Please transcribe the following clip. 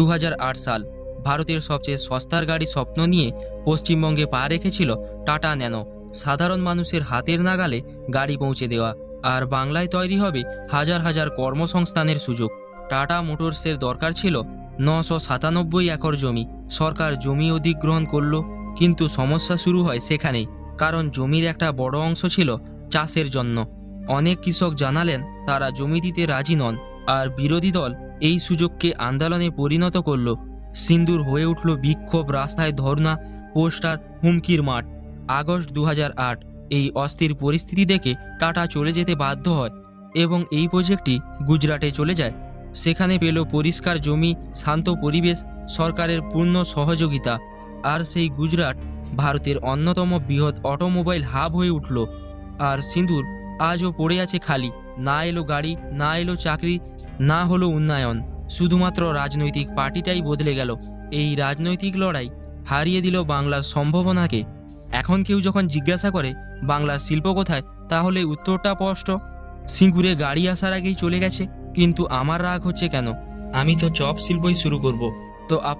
দু হাজার আট সাল ভারতের সবচেয়ে সস্তার গাড়ি স্বপ্ন নিয়ে পশ্চিমবঙ্গে পা রেখেছিল টাটা ন্যানো। সাধারণ মানুষের হাতের নাগালে গাড়ি পৌঁছে দেওয়া আর বাংলায় তৈরি হবে হাজার হাজার কর্মসংস্থানের সুযোগ। টাটা মোটরসের দরকার ছিল নশো সাতানব্বই একর জমি। সরকার জমি অধিগ্রহণ করল, কিন্তু সমস্যা শুরু হয় সেখানেই, কারণ জমির একটা বড় অংশ ছিল চাষের জন্য। অনেক কৃষক জানালেন, তারা জমি দিতে রাজি নন। আর বিরোধী দল এই সুযোগকে আন্দোলনে পরিণত করল। সিন্দুর হয়ে উঠল বিক্ষোভ রাস্তায় ধর্না পোস্টার, হুমকির মাঠ। আগস্ট দু হাজার আট, এই অস্থির পরিস্থিতি দেখে টাটা চলে যেতে বাধ্য হয় এবং এই প্রজেক্টটি গুজরাটে চলে যায়। সেখানে পেল পরিষ্কার জমি, শান্ত পরিবেশ, সরকারের পূর্ণ সহযোগিতা। আর সেই গুজরাট ভারতের অন্যতম বৃহৎ অটোমোবাইল হাব হয়ে উঠল। আর সিঁদুর আজও পড়ে আছে খালি। না এলো গাড়ি, না এলো চাকরি, না হলো উন্নয়ন। শুধুমাত্র রাজনৈতিক পার্টিটাই বদলে গেল। এই রাজনৈতিক লড়াই হারিয়ে দিল বাংলার সম্ভাবনাকে। এখন কেউ যখন জিজ্ঞাসা করে, বাংলার শিল্প কোথায়? তাহলে উত্তরটা স্পষ্ট। সিঙ্গুরে গাড়ি আসার আগেই চলে গেছে, কিন্তু আমার রাগ হচ্ছে কেন? আমি তো চপ শিল্পই শুরু করব। তো আপ